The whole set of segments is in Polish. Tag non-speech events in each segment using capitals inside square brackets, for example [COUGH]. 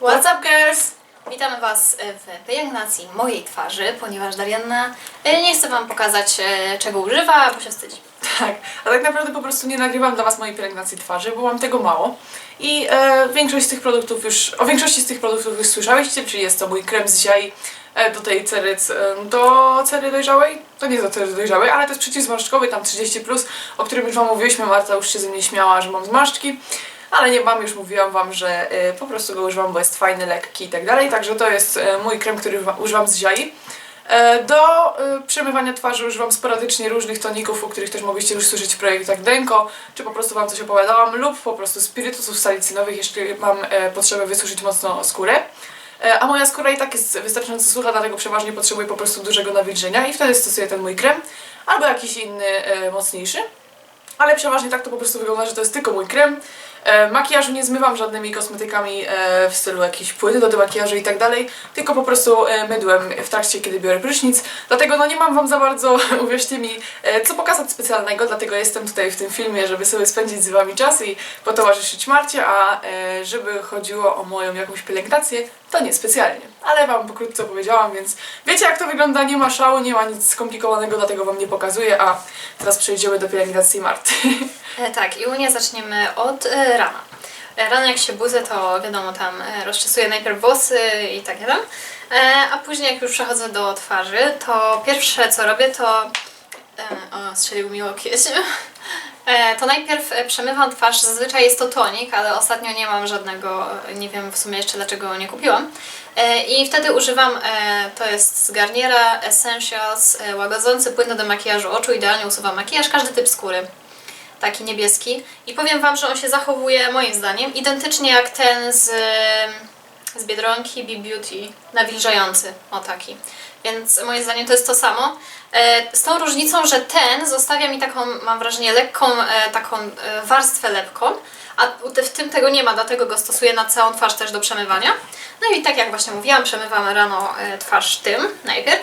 What's up girls? Witamy Was w pielęgnacji mojej twarzy, ponieważ Darianna e, nie chce Wam pokazać e, czego używa, bo się wstydzi. Tak, a tak naprawdę po prostu nie nagrywam dla Was mojej pielęgnacji twarzy, bo mam tego mało. I e, większość z tych produktów już, o większości z tych produktów już słyszałyście, czyli jest to mój krem z ziai e, do tej cery, e, do cery dojrzałej. To nie do cery dojrzałej, ale to jest przeciwzmarszczkowy, tam 30+, plus, o którym już Wam mówiłyśmy, Marta już się ze mnie śmiała, że mam zmarszczki. Ale nie mam, już mówiłam Wam, że e, po prostu go używam, bo jest fajny, lekki i tak dalej. Także to jest e, mój krem, który używa- używam z ziai. E, Do przemywania twarzy używam sporadycznie różnych toników, o których też mogliście już słyszeć w projektach Denko, czy po prostu Wam coś opowiadałam, lub po prostu spirytusów salicynowych, jeśli mam potrzebę wysuszyć mocno skórę. A moja skóra i tak jest wystarczająco sucha, dlatego przeważnie potrzebuję po prostu dużego nawilżenia i wtedy stosuję ten mój krem, albo jakiś inny mocniejszy. Ale przeważnie tak to po prostu wygląda, że to jest tylko mój krem. E, makijażu nie zmywam żadnymi kosmetykami e, w stylu jakiejś płyny do demakijażu i tak dalej, tylko po prostu e, mydłem w trakcie, kiedy biorę prysznic. Dlatego no nie mam wam za bardzo, [LAUGHS] uwierzcie mi, co pokazać specjalnego, dlatego jestem tutaj w tym filmie, żeby sobie spędzić z wami czas i potowarzyszyć Marcie, a żeby chodziło o moją jakąś pielęgnację, to nie specjalnie. Ale wam pokrótce powiedziałam, więc wiecie jak to wygląda, nie ma szału, nie ma nic skomplikowanego, dlatego wam nie pokazuję, a teraz przejdziemy do pielęgnacji Marty. E, Tak, i u mnie zaczniemy od e, rana. E, Rano jak się budzę, to wiadomo, tam e, rozczesuję najpierw włosy i tak dalej. E, A później jak już przechodzę do twarzy, to pierwsze co robię to... e, O, strzelił mi łokieć. [LAUGHS] E, To najpierw e, przemywam twarz, zazwyczaj jest to tonik, ale ostatnio nie mam żadnego, e, nie wiem w sumie jeszcze dlaczego nie kupiłam. I wtedy używam, to jest z Garniera Essentials, łagodzący płyn do makijażu oczu, idealnie usuwa makijaż, każdy typ skóry taki niebieski. I powiem Wam, że on się zachowuje moim zdaniem identycznie jak ten z, z Biedronki Be Beauty, nawilżający, o taki. Więc moim zdaniem to jest to samo. E, Z tą różnicą, że ten zostawia mi taką, mam wrażenie, lekką e, taką e, warstwę lepką, a w tym tego nie ma, dlatego go stosuję na całą twarz też do przemywania. No i tak jak właśnie mówiłam, przemywam rano twarz tym najpierw.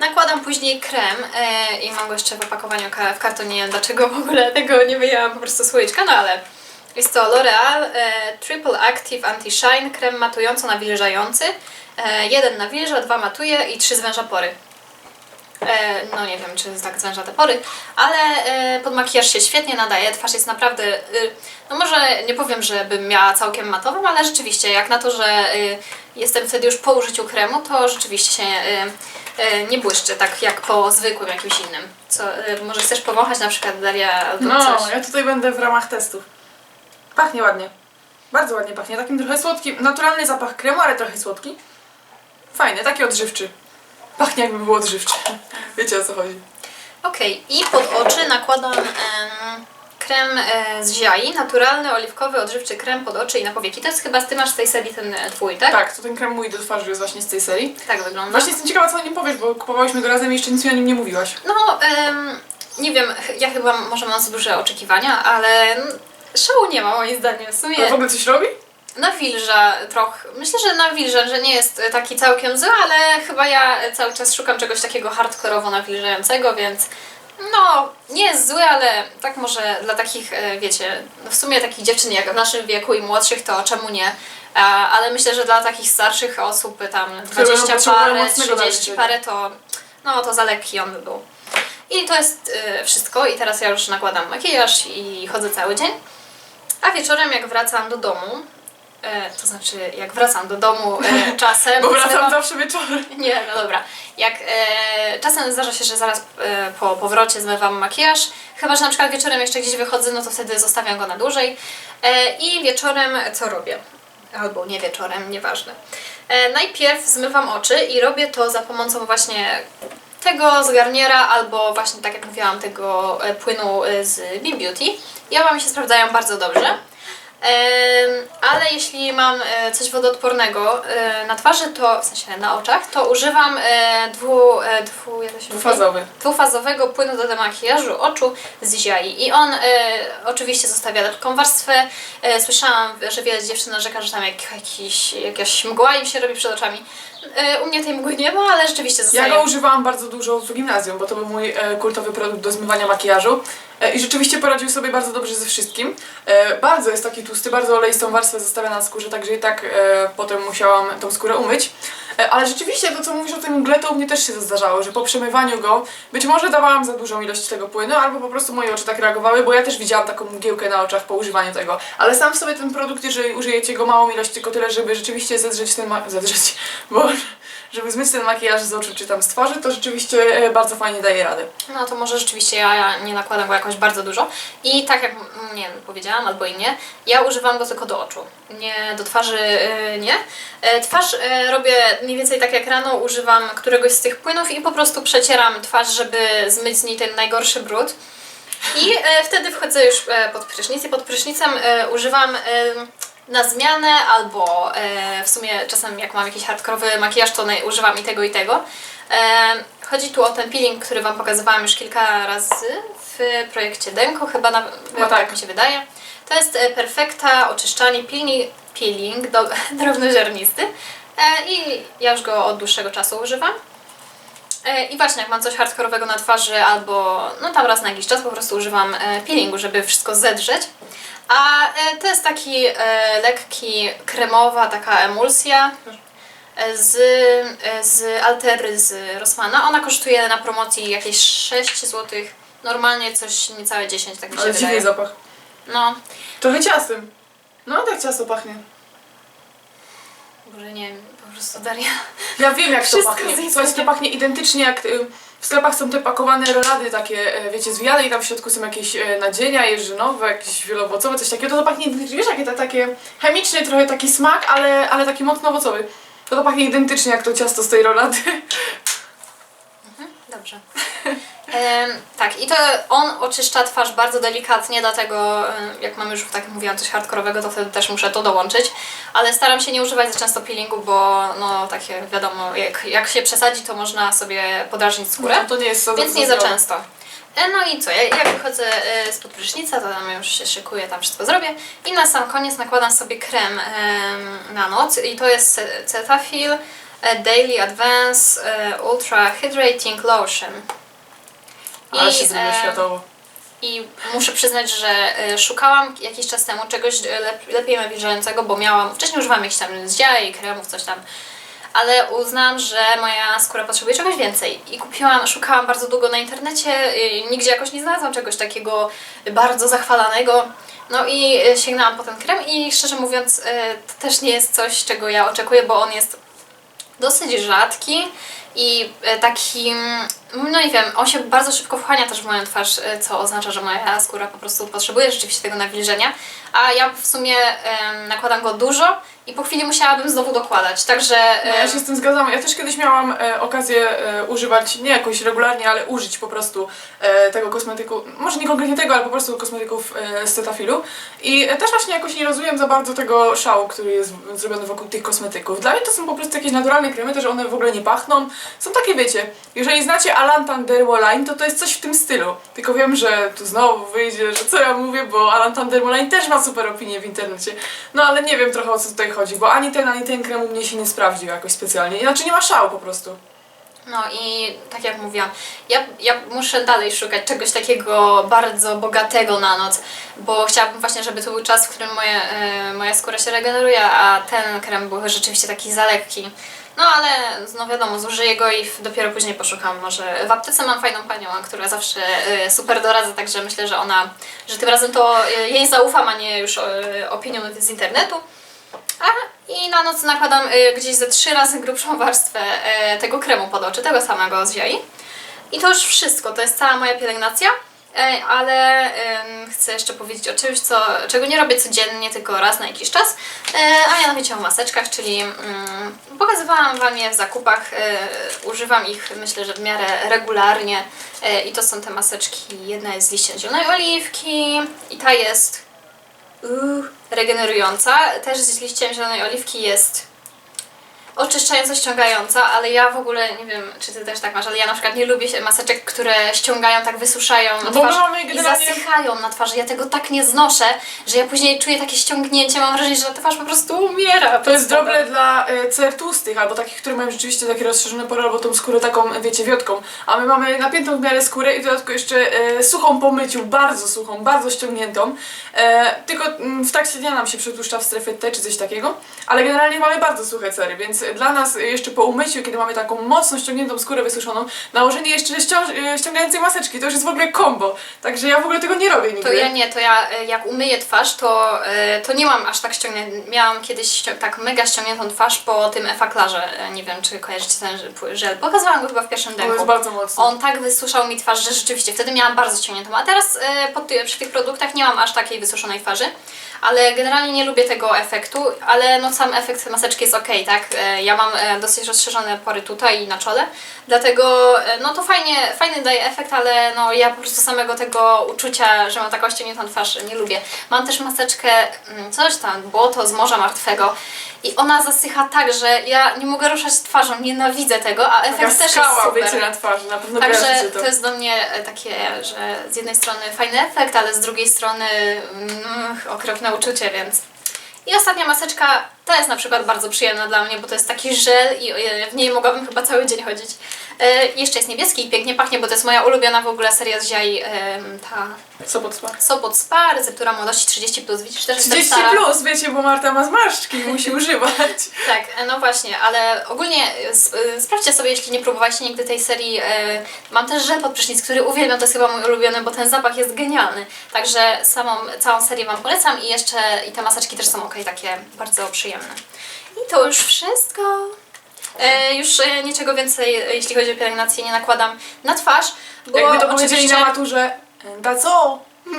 Nakładam później krem i mam go jeszcze w opakowaniu w kartonie. Nie wiem dlaczego w ogóle tego nie wyjęłam po prostu słoiczka, no ale jest to L'Oreal e, Triple Active Anti-Shine krem matująco-nawilżający. E, jeden nawilża, dwa matuje i trzy zwęża pory. E, no nie wiem, czy tak zwęża te pory, ale pod makijaż się świetnie nadaje. Twarz jest naprawdę, y, no może nie powiem, żebym miała całkiem matową, ale rzeczywiście jak na to, że y, jestem wtedy już po użyciu kremu, to rzeczywiście się y, nie błyszczy tak jak po zwykłym jakimś innym. Co, może chcesz powąchać na przykład Daria albo No, coś? ja tutaj będę w ramach testów. Pachnie ładnie. Bardzo ładnie pachnie. Takim trochę słodkim. Naturalny zapach kremu, ale trochę słodki. Fajny, taki odżywczy. Pachnie jakby był odżywczy. [LAUGHS] Wiecie o co chodzi. Okej, i pod oczy nakładam em, krem e, z ziai, naturalny, oliwkowy, odżywczy krem pod oczy i na powieki. To jest chyba, ty masz z tej serii ten e, twój, tak? Tak, to ten krem mój do twarzy jest właśnie z tej serii. Tak wygląda. Właśnie jestem ciekawa, co o nim powiesz, bo kupowałyśmy go razem i jeszcze nic mi o nim nie mówiłaś. No, em, nie wiem, ch- ja chyba może mam za duże oczekiwania, ale mm, szału nie ma moim zdaniem. W sumie Ale w ogóle coś robi? nawilża trochę. Myślę, że nawilża, że nie jest taki całkiem zły, ale chyba ja cały czas szukam czegoś takiego hardkorowo nawilżającego, więc no, nie jest zły, ale tak może dla takich, e, wiecie, no w sumie takich dziewczyn jak w naszym wieku i młodszych, to czemu nie? Ale myślę, że dla takich starszych osób, e, tam Które będą 20 potrzebowały parę, mocnego 30 nawilżenia. parę, to no to za lekki on by był. I to jest e, wszystko i teraz ja już nakładam makijaż i chodzę cały dzień. A wieczorem jak wracam do domu, e, to znaczy jak wracam do domu e, [LAUGHS] czasem... Bo wracam zmywam- zawsze wieczorem. nie, no dobra. Jak e, czasem zdarza się, że zaraz e, po powrocie zmywam makijaż, chyba że na przykład wieczorem jeszcze gdzieś wychodzę, no to wtedy zostawiam go na dłużej. E, I wieczorem co robię? Albo nie wieczorem, nieważne. E, najpierw zmywam oczy i robię to za pomocą właśnie tego z Garniera albo właśnie tak jak mówiłam tego e, płynu e, z Be Beauty. I oba mi się sprawdzają bardzo dobrze. Ale jeśli mam e, coś wodoodpornego e, na twarzy, to w sensie na oczach, to używam e, dwu, dwu, jak to się mówi? Dwufazowy. dwufazowego płynu do demakijażu oczu z ziai. I on oczywiście zostawia lekką warstwę. Słyszałam, że wiele dziewczyn narzeka, że tam jak, jakiś, jakaś mgła im się robi przed oczami. U mnie tej mgły nie ma, ale rzeczywiście Ja zostaje. go używałam bardzo dużo w gimnazjum, bo to był mój kultowy produkt do zmywania makijażu. E, I rzeczywiście poradził sobie bardzo dobrze ze wszystkim. E, bardzo jest taki tłusty, bardzo oleistą warstwę zostawia na skórze, także i tak e, potem musiałam tą skórę umyć. Ale rzeczywiście to, co mówisz o tym mgle, to u mnie też się zdarzało, że po przemywaniu go być może dawałam za dużą ilość tego płynu, albo po prostu moje oczy tak reagowały, bo ja też widziałam taką mgiełkę na oczach po używaniu tego. Ale sam sobie ten produkt, jeżeli użyjecie go małą ilość, tylko tyle, żeby rzeczywiście zedrzeć ten ma- zedrzeć, bo żeby zmyć ten makijaż z oczu czy tam z twarzy, to rzeczywiście e, bardzo fajnie daje radę. No to może rzeczywiście ja, ja nie nakładam go jakoś bardzo dużo. I tak jak, mm, nie wiem, powiedziałam albo i nie, ja używam go tylko do oczu. Nie, do twarzy y, nie. E, Twarz e, robię mniej więcej tak jak rano, używam któregoś z tych płynów i po prostu przecieram twarz, żeby zmyć z niej ten najgorszy brud. I e, wtedy wchodzę już e, pod prysznic i pod prysznicem e, używam e, na zmianę albo e, w sumie czasem jak mam jakiś hardkorowy makijaż, to używam i tego i tego. E, chodzi tu o ten peeling, który Wam pokazywałam już kilka razy w projekcie Denko, chyba na, tak tak. mi się wydaje. To jest e, Perfekta oczyszczanie peeling, peeling do, [LAUGHS] drobnoziarnisty e, i ja już go od dłuższego czasu używam. E, I właśnie, jak mam coś hardkorowego na twarzy, albo no tam raz na jakiś czas po prostu używam e, peelingu, żeby wszystko zedrzeć. A e, to jest taki lekki, kremowa taka emulsja z, z Altery z Rossmana. Ona kosztuje na promocji jakieś 6 zł, normalnie coś niecałe 10, tak mi się Ale dziwny wydaje. zapach. No, Trochę ciastem. No tak ciasto pachnie. Boże, nie wiem, po prostu Daria. Ja wiem jak to Wszystko pachnie. Słuchajcie, to pachnie identycznie jak y, w sklepach są te pakowane rolady takie, e, wiecie, zwijane i tam w środku są jakieś e, nadzienia jeżynowe, jakieś wielowocowe, coś takiego. To, to pachnie, wiesz, jakie to takie chemiczny trochę taki smak, ale, ale taki mocno owocowy. To to pachnie identycznie jak to ciasto z tej rolady. Dobrze. Em, tak, i to on oczyszcza twarz bardzo delikatnie, dlatego em, jak mam już, tak jak mówiłam, coś hardkorowego, to wtedy też muszę to dołączyć. Ale staram się nie używać za często peelingu, bo no takie wiadomo, jak, jak się przesadzi, to można sobie podrażnić skórę. No, to nie jest Więc nie za często. E, No i co, ja- jak wychodzę e, spod prysznica, to tam już się szykuję, tam wszystko zrobię. I na sam koniec nakładam sobie krem em, na noc i to jest Ce- Cetaphil e, Daily Advance e, Ultra Hydrating Lotion. Ale się zrobiło e, światowo. I muszę przyznać, że e, szukałam jakiś czas temu czegoś lep, lepiej nawilżającego, bo miałam, wcześniej używałam jakichś tam zdziaj, kremów, coś tam, ale uznałam, że moja skóra potrzebuje czegoś więcej. I kupiłam, szukałam bardzo długo na internecie, y, nigdzie jakoś nie znalazłam czegoś takiego bardzo zachwalanego. No i y, sięgnęłam po ten krem i szczerze mówiąc, y, to też nie jest coś, czego ja oczekuję, bo on jest dosyć rzadki i e, taki, mm, no nie wiem, on się bardzo szybko wchłania też w moją twarz, e, co oznacza, że moja skóra po prostu potrzebuje rzeczywiście tego nawilżenia, a ja w sumie nakładam go dużo i po chwili musiałabym znowu dokładać, także... No, ja em, się z tym zgadzam. Ja też kiedyś miałam e, okazję e, używać, nie jakoś regularnie, ale użyć po prostu e, tego kosmetyku, może nie konkretnie tego, ale po prostu kosmetyków e, z Cetafilu. I e, też właśnie jakoś nie rozumiem za bardzo tego szału, który jest w- zrobiony wokół tych kosmetyków. Dla mnie to są po prostu jakieś naturalne kremy, też one w ogóle nie pachną. Są takie, wiecie, jeżeli znacie Alantan Dermoline, to to jest coś w tym stylu. Tylko wiem, że tu znowu wyjdzie, że co ja mówię, bo Alantan Dermoline też ma super opinie w internecie. No ale nie wiem trochę o co tutaj chodzi, bo ani ten, ani ten krem u mnie się nie sprawdził jakoś specjalnie. Znaczy nie ma szału po prostu. No i tak jak mówiłam, ja, ja muszę dalej szukać czegoś takiego bardzo bogatego na noc, bo chciałabym właśnie, żeby to był czas, w którym moje, e, moja skóra się regeneruje, a ten krem był rzeczywiście taki za lekki. No ale no wiadomo, zużyję go i dopiero później poszukam. Może w aptece mam fajną panią, która zawsze e, super doradza, także myślę, że ona, że tym razem to e, jej zaufam, a nie już opinią z internetu. I na noc nakładam y, gdzieś ze trzy razy grubszą [LAUGHS] warstwę y, tego kremu pod oczy, tego samego z. I to już wszystko, to jest cała moja pielęgnacja. Y, ale chcę jeszcze powiedzieć o czymś, co, czego nie robię codziennie, tylko raz na jakiś czas, a mianowicie o maseczkach, czyli pokazywałam Wam je w zakupach, używam ich myślę, że w miarę regularnie i to są te maseczki, jedna jest z liścia zielonej oliwki i ta jest regenerująca. Też z liściem zielonej oliwki jest oczyszczająco ściągająca, ale ja w ogóle nie wiem, czy ty też tak masz, ale ja na przykład nie lubię się- maseczek, które ściągają, tak wysuszają na No twarz i zasychają na twarzy. Ja tego tak nie znoszę, że ja później czuję takie ściągnięcie, mam wrażenie, że ta twarz po prostu umiera. To jest dobre dla dla e, cer tłustych, albo takich, które mają rzeczywiście takie rozszerzone pory, albo tą skórę taką, wiecie, wiotką. A my mamy napiętą w miarę skórę i w dodatku jeszcze e, suchą po myciu, bardzo suchą, bardzo ściągniętą. E, tylko mm, w trakcie dnia nam się przetłuszcza w strefie T czy coś takiego, ale generalnie mamy bardzo suche cery, więc dla nas jeszcze po umyciu, kiedy mamy taką mocno ściągniętą skórę wysuszoną, nałożenie jeszcze e, ściągającej maseczki, to już jest w ogóle kombo. Także ja w ogóle tego nie robię nigdy. To ja nie, to ja e, jak umyję twarz, to, e, to nie mam aż tak ściągniętą. Miałam kiedyś tak mega ściągniętą twarz po tym efaklarze. Nie wiem, czy kojarzycie ten żel-. Pokazywałam go chyba w pierwszym To jest demku. bardzo mocno. On tak wysuszał mi twarz, że rzeczywiście wtedy miałam bardzo ściągniętą. A teraz po przy tych produktach nie mam aż takiej wysuszonej twarzy. Ale generalnie nie lubię tego efektu, ale no sam efekt maseczki jest ok, tak? E, ja mam e, dosyć rozszerzone pory tutaj i na czole, dlatego e, no to fajnie, fajny daje efekt, ale no ja po prostu samego tego uczucia, że mam taką ściągniętą twarz nie lubię. Mam też maseczkę, mm, coś tam, błoto z Morza Martwego i ona zasycha tak, że ja nie mogę ruszać twarzą, nienawidzę tego, a efekt Taka też jest skała, super. wiecie, na twarzy, na pewno Także kojarzycie to. to jest do mnie e, takie, że z jednej strony fajny efekt, ale z drugiej strony mm, okropne uczucie, więc. I ostatnia maseczka, to jest na przykład bardzo przyjemna dla mnie, bo to jest taki żel i e, w niej mogłabym chyba cały dzień chodzić. E, jeszcze jest niebieski i pięknie pachnie, bo to jest moja ulubiona w ogóle seria z Ziai, em, ta Sobot spa. Sopot Spa, receptura młodości 30+, widzisz też jestem 30 stara. plus, wiecie, bo Marta ma zmarszczki i musi [LAUGHS] używać. Tak, e, no właśnie, ale ogólnie sp- sprawdźcie sobie, jeśli nie próbowaliście nigdy tej serii. Mam też żel pod prysznic, który uwielbiam, to jest chyba mój ulubiony, bo ten zapach jest genialny. Także samą, całą serię Wam polecam i jeszcze i te maseczki też są ok, takie bardzo przyjemne. I to już wszystko. E, już e, niczego więcej, e, jeśli chodzi o pielęgnację, nie nakładam na twarz, bo Jakby to powiedzieli oczywiście... na maturze, da co? [LAUGHS]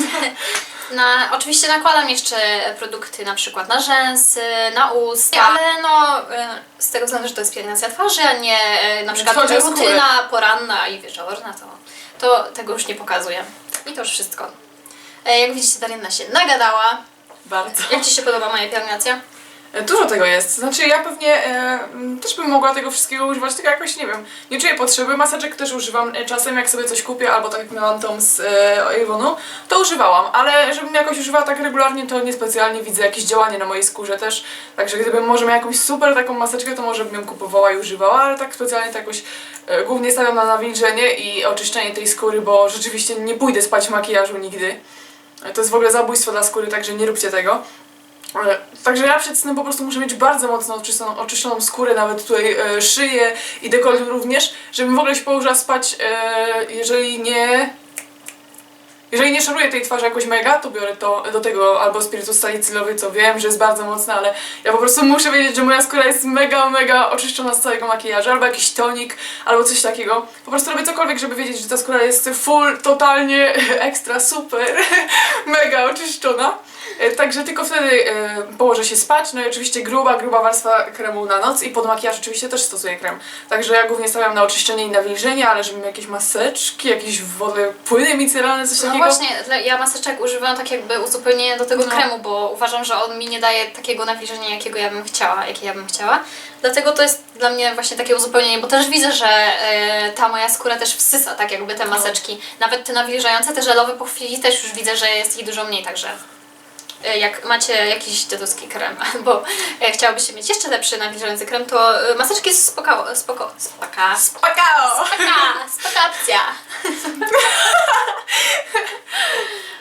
Na, oczywiście nakładam jeszcze produkty na przykład na rzęsy, na usta, ale no e, z tego względu, że to jest pielęgnacja twarzy, a nie e, na przykład skórę. rutyna poranna i wieczorna, to, to tego już nie pokazuję. I to już wszystko. E, Jak widzicie, Darianna się nagadała. Bardzo. Jak Ci się podoba moja pielęgnacja? E, Dużo tego jest. Znaczy ja pewnie e, też bym mogła tego wszystkiego używać, tylko jakoś nie wiem. Nie czuję potrzeby. Maseczek też używam e, czasem, jak sobie coś kupię, albo tak jak miałam tą z e, to używałam, ale żebym jakoś używała tak regularnie, to niespecjalnie widzę jakieś działanie na mojej skórze też. Także gdybym może miała jakąś super taką maseczkę, to może bym ją kupowała i używała, ale tak specjalnie to jakoś e, głównie stawiam na nawilżenie i oczyszczenie tej skóry, bo rzeczywiście nie pójdę spać w makijażu nigdy. E, To jest w ogóle zabójstwo dla skóry, także nie róbcie tego. Ale- Także ja przed snem po prostu muszę mieć bardzo mocno oczyszczoną, oczyszczoną skórę, nawet tutaj e, szyję i dekolt również, żebym w ogóle się położyła spać, e, jeżeli nie... Jeżeli nie szaruję tej twarzy jakoś mega, to biorę to do tego albo spirytus salicylowy, co wiem, że jest bardzo mocne, ale ja po prostu muszę wiedzieć, że moja skóra jest mega, mega oczyszczona z całego makijażu, albo jakiś tonik, albo coś takiego. Po prostu robię cokolwiek, żeby wiedzieć, że ta skóra jest full, totalnie [LAUGHS] ekstra, super, [LAUGHS] mega oczyszczona. E, Także tylko wtedy e, położę się spać. No i oczywiście gruba, gruba warstwa kremu na noc i pod makijaż oczywiście też stosuję krem. Także ja głównie stawiam na oczyszczenie i nawilżenie, ale żebym jakieś maseczki, jakieś wody, płyny micelarne, coś No takiego. właśnie, dla- ja maseczek używam tak jakby uzupełnienie do tego No. kremu, bo uważam, że on mi nie daje takiego nawilżenia, jakiego ja bym chciała, jakie ja bym chciała. Dlatego to jest dla mnie właśnie takie uzupełnienie, bo też widzę, że e, ta moja skóra też wsysa tak jakby te maseczki. Nawet te nawilżające, te żelowe po chwili też już widzę, że jest ich dużo mniej, także jak macie jakiś dziadowski krem, [LAUGHS] albo e, chciałabyście mieć jeszcze lepszy nawilżający krem, to e, maseczki jest spoko, spoko, spaka, Spakao! spaka, spaka opcja. [LAUGHS]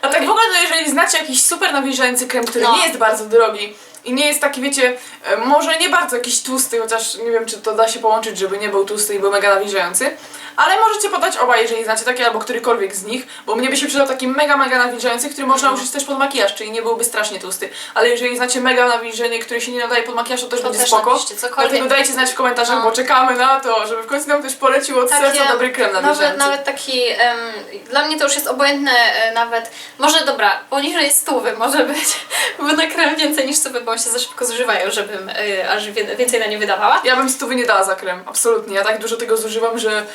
A tak w ogóle, no jeżeli znacie jakiś super nawilżający krem, który No. nie jest bardzo drogi i nie jest taki, wiecie, e, może nie bardzo jakiś tłusty, chociaż nie wiem, czy to da się połączyć, żeby nie był tłusty i był mega nawilżający, ale możecie podać oba, jeżeli znacie takie, albo którykolwiek z nich, bo mnie by się przydał taki mega, mega nawilżający, który można użyć też pod makijaż, czyli nie byłby strasznie tłusty. Ale jeżeli znacie mega nawilżenie, które się nie nadaje pod makijaż, to też To będzie też spoko. napiszcie, cokolwiek. Dlatego dajcie znać w komentarzach, No. bo czekamy na to, żeby w końcu nam ktoś polecił od serca dobry krem nawilżający. Nawet, nawet taki, em, dla mnie to już jest obojętne e, nawet, może dobra, poniżej stówy może być, [LAUGHS] bo na krem więcej niż stówy, bo on się za szybko zużywają, żebym e, aż wie, więcej na nie wydawała. Ja bym stówy nie dała za krem, absolutnie. Ja tak dużo tego zużywam, że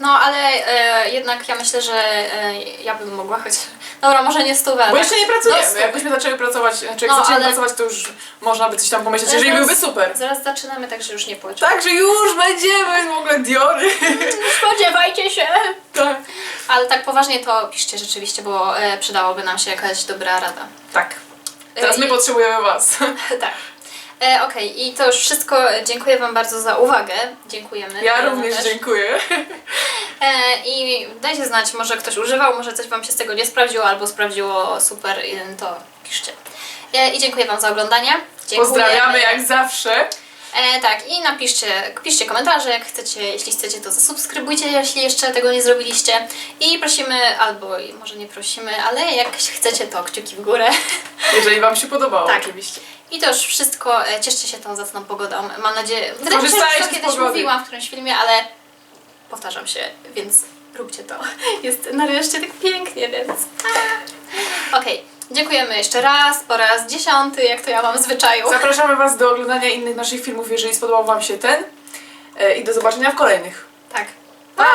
No ale e, jednak ja myślę, że e, ja bym mogła choć, dobra, może nie stówę, Bo ale- jeszcze nie pracujemy. No. Jakbyśmy zaczęły pracować, czy jak No, ale- pracować, to już można by coś tam pomyśleć, jeżeli zaraz- byłby super. Zaraz zaczynamy, także już nie płacz. Także już będziemy w ogóle Diory. Spodziewajcie się! tak. Ale tak poważnie to piszcie rzeczywiście, bo e, przydałoby nam się jakaś dobra rada. tak. Teraz E, my i- potrzebujemy was. [LAUGHS] tak. E, Okej, i to już wszystko. Dziękuję Wam bardzo za uwagę. Dziękujemy. Ja Jana również też. dziękuję. E, I dajcie znać, może ktoś używał, może coś Wam się z tego nie sprawdziło, albo sprawdziło super, to piszcie. E, I dziękuję Wam za oglądanie. Dziękujemy. Pozdrawiamy jak zawsze. E, tak, i napiszcie, piszcie komentarze, jak chcecie, jeśli chcecie, to zasubskrybujcie, jeśli jeszcze tego nie zrobiliście. I prosimy, albo i może nie prosimy, ale jak chcecie, to kciuki w górę. Jeżeli Wam się podobało, Tak. oczywiście. I to już wszystko. E, Cieszcie się tą zacną pogodą. Mam nadzieję, wydaje mi się, że Korzystajcie to z kiedyś pogody. mówiłam w którymś filmie, ale powtarzam się, więc róbcie to. [LAUGHS] Jest nareszcie tak pięknie, więc... Okej, dziękujemy jeszcze raz, po raz dziesiąty, jak to ja mam w zwyczaju. Zapraszamy Was do oglądania innych naszych filmów, jeżeli spodobał Wam się ten. E, I do zobaczenia w kolejnych. Tak. Pa!